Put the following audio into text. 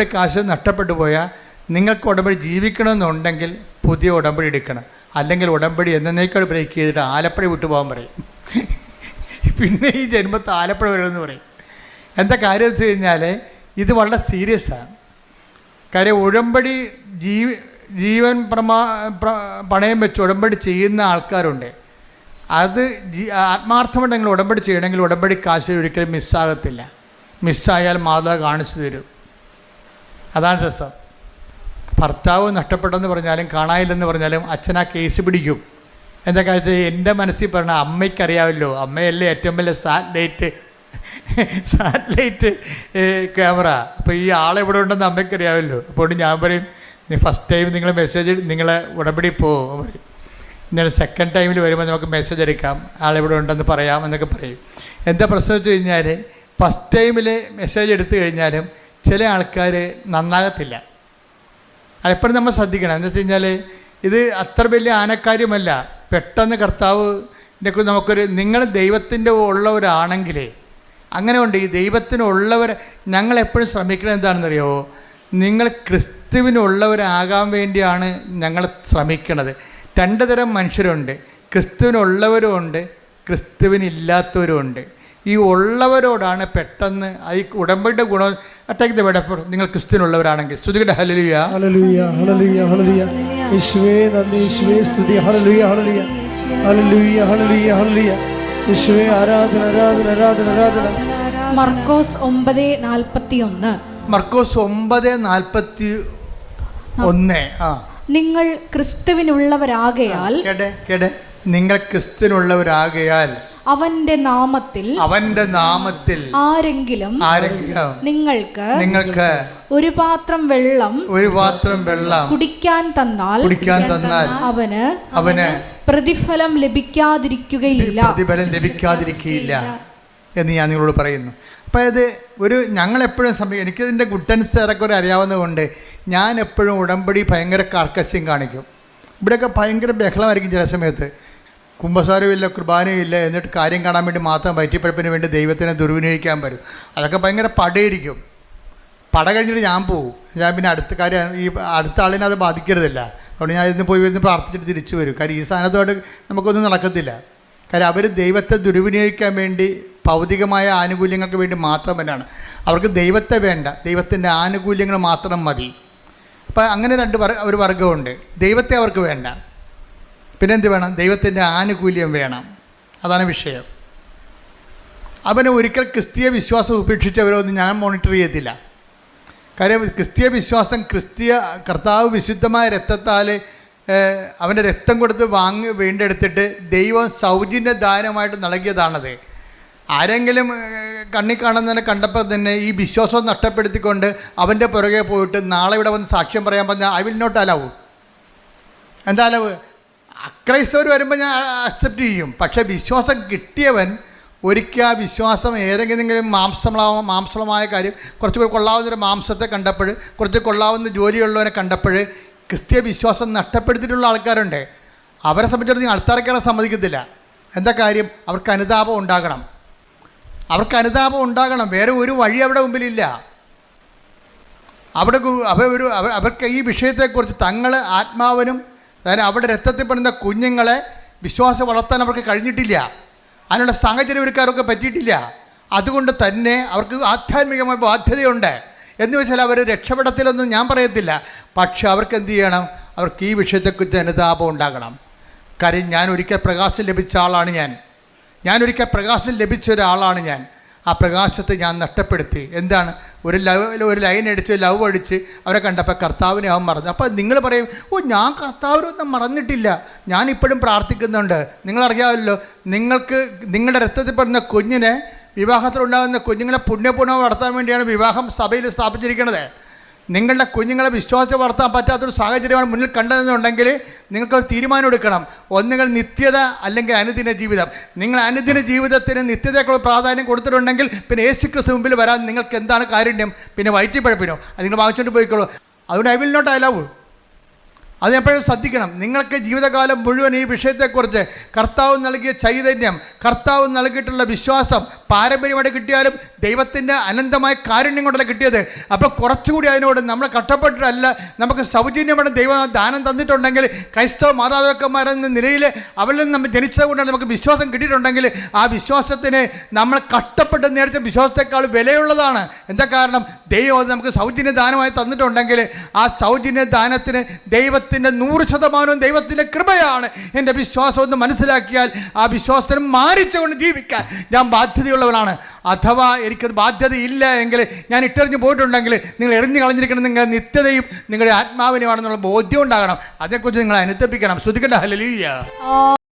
ഉടമ്പടി കാശ് നഷ്ടപ്പെട്ടു പോയാൽ നിങ്ങൾക്ക് ഉടമ്പടി ജീവിക്കണമെന്നുണ്ടെങ്കിൽ പുതിയ ഉടമ്പടി എടുക്കണം. അല്ലെങ്കിൽ ഉടമ്പടി എന്നേക്കാൾ ബ്രേക്ക് ചെയ്തിട്ട് ആലപ്പുഴ വിട്ടു പോകാൻ പറയും. പിന്നെ ഈ ജന്മത്ത് ആലപ്പുഴ വരുമെന്ന് പറയും. എന്താ കാര്യം വെച്ച് കഴിഞ്ഞാൽ ഇത് വളരെ സീരിയസ് ആണ്. കാര്യം ഉടമ്പടി ജീവ ജീവൻ പ്രമാ പ്ര- പണയം വെച്ച് ഉടമ്പടി ചെയ്യുന്ന ആൾക്കാരുണ്ട്. അത് ജീ ആത്മാർത്ഥമുണ്ടെങ്കിൽ ഉടമ്പടി ചെയ്യണമെങ്കിൽ ഉടമ്പടി കാശ് ഒരിക്കലും മിസ്സാകത്തില്ല മിസ്സായാൽ മാതാവ് കാണിച്ചു തരും. അതാണ് രസം. ഭർത്താവ് നഷ്ടപ്പെട്ടെന്ന് പറഞ്ഞാലും കാണാനില്ലെന്ന് പറഞ്ഞാലും അച്ഛൻ ആ കേസ് പിടിക്കും. എന്താ കാര്യത്തിൽ എന്റെ മനസ്സിൽ പറഞ്ഞ അമ്മയ്ക്കറിയാമല്ലോ. അമ്മയല്ലേ ഏറ്റവും വലിയ സാറ്റലൈറ്റ്. Satellite camera. അപ്പോൾ ഈ ആളെവിടെ ഉണ്ടെന്ന് അമ്മയ്ക്കറിയാമല്ലോ. അപ്പോൾ ഞാൻ പറയും നീ ഫസ്റ്റ് ടൈം നിങ്ങൾ മെസ്സേജ് നിങ്ങളെ ഉടമ്പടി പോകും പറയും. ഇന്നലെ സെക്കൻഡ് ടൈമിൽ വരുമ്പോൾ നമുക്ക് മെസ്സേജ് എടുക്കാം. ആളെവിടെ ഉണ്ടെന്ന് പറയാം എന്നൊക്കെ പറയും. എന്താ പ്രശ്നം വെച്ച് കഴിഞ്ഞാൽ ഫസ്റ്റ് ടൈമിൽ മെസ്സേജ് എടുത്തു കഴിഞ്ഞാലും ചില ആൾക്കാർ നന്നാകത്തില്ല. അതെപ്പോഴും നമ്മൾ ശ്രദ്ധിക്കണം. എന്ന് വെച്ച് കഴിഞ്ഞാൽ ഇത് അത്ര വലിയ ആനക്കാര്യമല്ല. പെട്ടെന്ന് കർത്താവ് നമുക്കൊരു നിങ്ങൾ ദൈവത്തിന്റെ ഉള്ളവരാണെങ്കിൽ അങ്ങനെ ഉണ്ട് ഈ ദൈവത്തിനുള്ളവർ ഞങ്ങൾ എപ്പോഴും ശ്രമിക്കുന്നത് എന്താണെന്നറിയോ? നിങ്ങൾ ക്രിസ്തുവിനുള്ളവരാകാൻ വേണ്ടിയാണ് ഞങ്ങൾ ശ്രമിക്കണത്. രണ്ട് തരം മനുഷ്യരുണ്ട്. ക്രിസ്തുവിനുള്ളവരും ഉണ്ട് ക്രിസ്തുവിനില്ലാത്തവരും ഉണ്ട്. ഈ ഉള്ളവരോടാണ് പെട്ടെന്ന് ഈ ഉടമ്പടിയുടെ ഗുണം അറ്റാക്ക് ദ വേർഡ് നിങ്ങൾ ക്രിസ്ത്യനുള്ളവരാണെങ്കിൽ സ്തുതികട ഹലലിയ ഹല്ലേലൂയ ഹല്ലേലൂയ ഹല്ലേലൂയ യേശുവേ നന്ദി. യേശുവേ സ്തുതി. Hallelujah hallelujah hallelujah hallelujah hallelujah യേശുവേ ആരാധന ആരാധന ആരാധന ആരാധന. മർക്കോസ് ഒമ്പത് നാൽപ്പത്തി ഒന്ന് മർക്കോസ് ഒമ്പത് നാൽപ്പത്തി ഒന്ന് ആ. നിങ്ങൾ ക്രിസ്തുവിനുള്ളവരാകയാൽ കേടെ കേടെ നിങ്ങൾ ക്രിസ്തുവിനുള്ളവരാകയാൽ അവന്റെ നാമത്തിൽ അവന്റെ നാമത്തിൽ ആരെങ്കിലും ആരെങ്കിലും നിങ്ങൾക്ക് നിങ്ങൾക്ക് ഒരു പാത്രം വെള്ളം ഒരു പാത്രം വെള്ളം കുടിക്കാൻ തന്നാൽ കുടിക്കാൻ തന്നാൽ അവന് അവന് പ്രതിഫലം ലഭിക്കാതിരിക്കുകയില്ല. പ്രതിഫലം ലഭിക്കാതിരിക്കുകയില്ല എന്ന് ഞാൻ നിങ്ങളോട് പറയുന്നു. അപ്പോൾ ഇത് ഒരു ഞങ്ങൾ എപ്പോഴും സമയം എനിക്കിതിന്റെ ഗുഡൻസ് ഏറെക്കുറെ അറിയാവുന്നതുകൊണ്ട് ഞാൻ എപ്പോഴും ഉടമ്പടി ഭയങ്കര കാർക്കശ്യം കാണിക്കും. ഇവിടെയൊക്കെ ഭയങ്കര ബഹളമായിരിക്കും ചില സമയത്ത്. കുംഭസാരമില്ല കുർബാനയില്ല എന്നിട്ട് കാര്യം കാണാൻ വേണ്ടി മാത്രം വയറ്റിപ്പഴപ്പിന് വേണ്ടി ദൈവത്തിനെ ദുർവിനിയോഗിക്കാൻ വരും. അതൊക്കെ ഭയങ്കര പടയിരിക്കും പട കഴിഞ്ഞിട്ട് ഞാൻ പോകും ഞാൻ പിന്നെ അടുത്ത കാര്യം ഈ അടുത്ത ആളിനെ അത് ബാധിക്കരുതല്ല. അതുകൊണ്ട് ഞാൻ ഇന്ന് പോയി ഇരുന്ന് പ്രാർത്ഥിച്ചിട്ട് തിരിച്ചു വരും. കാര്യം ഈ സാധനത്തോട് നമുക്കൊന്നും നടക്കത്തില്ല. കാര്യം അവർ ദൈവത്തെ ദുർവിനിയോഗിക്കാൻ വേണ്ടി ഭൗതികമായ ആനുകൂല്യങ്ങൾക്ക് വേണ്ടി മാത്രം തന്നെയാണ് അവർക്ക് ദൈവത്തെ വേണ്ട. ദൈവത്തിന്റെ ആനുകൂല്യങ്ങൾ മാത്രം മതി. അപ്പം അങ്ങനെ രണ്ട് വർ ഒരു വർഗമുണ്ട് ദൈവത്തെ അവർക്ക് വേണ്ട. പിന്നെ എന്ത് വേണം? ദൈവത്തിന്റെ ആനുകൂല്യം വേണം. അതാണ് വിഷയം. അവനെ ഒരിക്കൽ ക്രിസ്തീയ വിശ്വാസം ഉപേക്ഷിച്ചവരൊന്നും ഞാൻ മോണിറ്റർ ചെയ്യത്തില്ല. കാര്യം ക്രിസ്തീയ വിശ്വാസം ക്രിസ്തീയ കർത്താവ് വിശുദ്ധമായ രക്തത്താൽ അവന്റെ രക്തം കൊടുത്ത് വാങ്ങി വീണ്ടെടുത്തിട്ട് ദൈവം സൗജന്യ ദാനമായിട്ട് നൽകിയതാണത്. ആരെങ്കിലും കണ്ണി കാണുന്നതിനെ കണ്ടപ്പോൾ തന്നെ ഈ വിശ്വാസം നഷ്ടപ്പെടുത്തിക്കൊണ്ട് അവന്റെ പുറകെ പോയിട്ട് നാളെ ഇവിടെ വന്ന് സാക്ഷ്യം പറയാൻ പറഞ്ഞാൽ ഐ വിൽ നോട്ട് അലവ് എന്താ അലവ്? അക്രൈസ്തവർ വരുമ്പോൾ ഞാൻ അക്സെപ്റ്റ് ചെയ്യും. പക്ഷേ വിശ്വാസം കിട്ടിയവൻ ഒരിക്കൽ ആ വിശ്വാസം ഏതെങ്കിലും മാംസമുള്ള മാംസമായ കാര്യം കുറച്ച് കൊള്ളാവുന്ന ഒരു മാംസത്തെ കണ്ടപ്പോൾ കുറച്ച് കൊള്ളാവുന്ന ജോലിയുള്ളവനെ കണ്ടപ്പോൾ ക്രിസ്തീയ വിശ്വാസം നഷ്ടപ്പെടുത്തിയിട്ടുള്ള ആൾക്കാരുണ്ട്. അവരെ സംബന്ധിച്ചിടത്തോളം ആൾക്കാരെ സമ്മതിക്കത്തില്ല. എന്താ കാര്യം? അവർക്ക് അനുതാപം ഉണ്ടാകണം. അവർക്ക് അനുതാപം ഉണ്ടാകണം. വേറെ ഒരു വഴി അവിടെ മുമ്പിലില്ല. അവിടെ അവർ ഒരു അവർക്ക് ഈ വിഷയത്തെക്കുറിച്ച് തങ്ങൾ ആത്മാവിനും അതായത് അവിടെ രക്തത്തിൽ പെടുന്ന കുഞ്ഞുങ്ങളെ വിശ്വാസം വളർത്താൻ അവർക്ക് കഴിഞ്ഞിട്ടില്ല. അതിനുള്ള സാഹചര്യം ഒരുക്കാരൊക്കെ പറ്റിയിട്ടില്ല. അതുകൊണ്ട് തന്നെ അവർക്ക് ആധ്യാത്മികമായ ബാധ്യതയുണ്ട്. എന്ന് വെച്ചാൽ അവർ രക്ഷപ്പെടത്തില്ലെന്ന് ഞാൻ പറയത്തില്ല. പക്ഷെ അവർക്ക് എന്ത് ചെയ്യണം? അവർക്ക് ഈ വിഷയത്തെക്കുറിച്ച് അനുതാപം ഉണ്ടാകണം. കാര്യം ഞാൻ ഒരിക്കൽ പ്രകാശം ലഭിച്ച ആളാണ് ഞാൻ. ഞാൻ ഒരിക്കൽ പ്രകാശം ലഭിച്ച ഒരാളാണ് ഞാൻ. ആ പ്രകാശത്തെ ഞാൻ നഷ്ടപ്പെടുത്തി. എന്താണ്? ഒരു ലവ് ഒരു ലൈൻ അടിച്ച് ലവ് അടിച്ച് അവരെ കണ്ടപ്പോൾ കർത്താവിനെ അവൻ മറന്നു. അപ്പോൾ നിങ്ങൾ പറയും ഓ ഞാൻ കർത്താവിനൊന്നും മറന്നിട്ടില്ല. ഞാൻ ഇപ്പോഴും പ്രാർത്ഥിക്കുന്നുണ്ട്. നിങ്ങളറിയാമല്ലോ നിങ്ങൾക്ക് നിങ്ങളുടെ രക്തത്തിൽ പെടുന്ന കുഞ്ഞിനെ വിവാഹത്തിലുണ്ടാകുന്ന കുഞ്ഞുങ്ങളെ പുണ്യപൂർണം വളർത്താൻ വേണ്ടിയാണ് വിവാഹം സഭയിൽ സ്ഥാപിച്ചിരിക്കുന്നത്. നിങ്ങളുടെ കുഞ്ഞുങ്ങളെ വിശ്വാസത്തെ വളർത്താൻ പറ്റാത്തൊരു സാഹചര്യമാണ് മുന്നിൽ കണ്ടതെന്നുണ്ടെങ്കിൽ നിങ്ങൾക്ക് തീരുമാനം എടുക്കണം ഒന്നുകിൽ നിത്യത അല്ലെങ്കിൽ അനുദിന ജീവിതം. നിങ്ങൾ അനുദിന ജീവിതത്തിന് നിത്യതയ്ക്കുള്ള പ്രാധാന്യം കൊടുത്തിട്ടുണ്ടെങ്കിൽ പിന്നെ യേശു ക്രിസ്തു മുമ്പിൽ വരാൻ നിങ്ങൾക്ക് എന്താണ് കാരുണ്യം? പിന്നെ വയറ്റിപ്പഴപ്പിനോ അത് നിങ്ങൾ വാങ്ങിച്ചുകൊണ്ട് പോയിക്കോളൂ. അതുകൊണ്ട് ഐ വിൽ നോട്ട് അലവ് അത് എപ്പോഴും ശ്രദ്ധിക്കണം. നിങ്ങൾക്ക് ജീവിതകാലം മുഴുവൻ ഈ വിഷയത്തെക്കുറിച്ച് കർത്താവ് നൽകിയ ചൈതന്യം കർത്താവ് നൽകിയിട്ടുള്ള വിശ്വാസം പാരമ്പര്യമായിട്ട് കിട്ടിയാലും ദൈവത്തിന്റെ അനന്തമായ കാരുണ്യം കൊണ്ടല്ല കിട്ടിയത്? അപ്പോൾ കുറച്ചുകൂടി അതിനോട് നമ്മൾ കഷ്ടപ്പെട്ടിട്ടല്ല നമുക്ക് സൗജന്യമായിട്ട് ദൈവം ദാനം തന്നിട്ടുണ്ടെങ്കിൽ ക്രൈസ്തവ മാതാപിതാക്കന്മാരെന്ന നിലയിൽ അവരിൽ നിന്ന് നമ്മൾ ജനിച്ചത് കൊണ്ടാണ് നമുക്ക് വിശ്വാസം കിട്ടിയിട്ടുണ്ടെങ്കിൽ ആ വിശ്വാസത്തിന് നമ്മൾ കഷ്ടപ്പെട്ട് നേടിച്ച വിശ്വാസത്തെക്കാൾ വിലയുള്ളതാണ്. എന്താ കാരണം? ദൈവം അത് നമുക്ക് സൗജന്യ ദാനമായി തന്നിട്ടുണ്ടെങ്കിൽ ആ സൗജന്യ ദാനത്തിന് ദൈവത്തിന്റെ നൂറ് ശതമാനവും ദൈവത്തിന്റെ കൃപയാണ്. എന്റെ വിശ്വാസം എന്ന് മനസ്സിലാക്കിയാൽ ആ വിശ്വാസത്തിന് മാറിച്ചുകൊണ്ട് ജീവിക്കാൻ ഞാൻ ബാധ്യതയുള്ളവനാണ് അഥവാ എനിക്കത് ബാധ്യതയില്ല എങ്കിൽ ഞാൻ ഇട്ടെറിഞ്ഞ് പോയിട്ടുണ്ടെങ്കിൽ നിങ്ങൾ എറിഞ്ഞു കളഞ്ഞിരിക്കണം നിങ്ങളുടെ നിത്യതയും നിങ്ങളുടെ ആത്മാവിനുമാണെന്നുള്ള ബോധ്യം ഉണ്ടാകണം. അതേക്കുറിച്ച് നിങ്ങൾ അനുദപ്പിക്കണം ശ്രദ്ധിക്കേണ്ട ഹലലിയ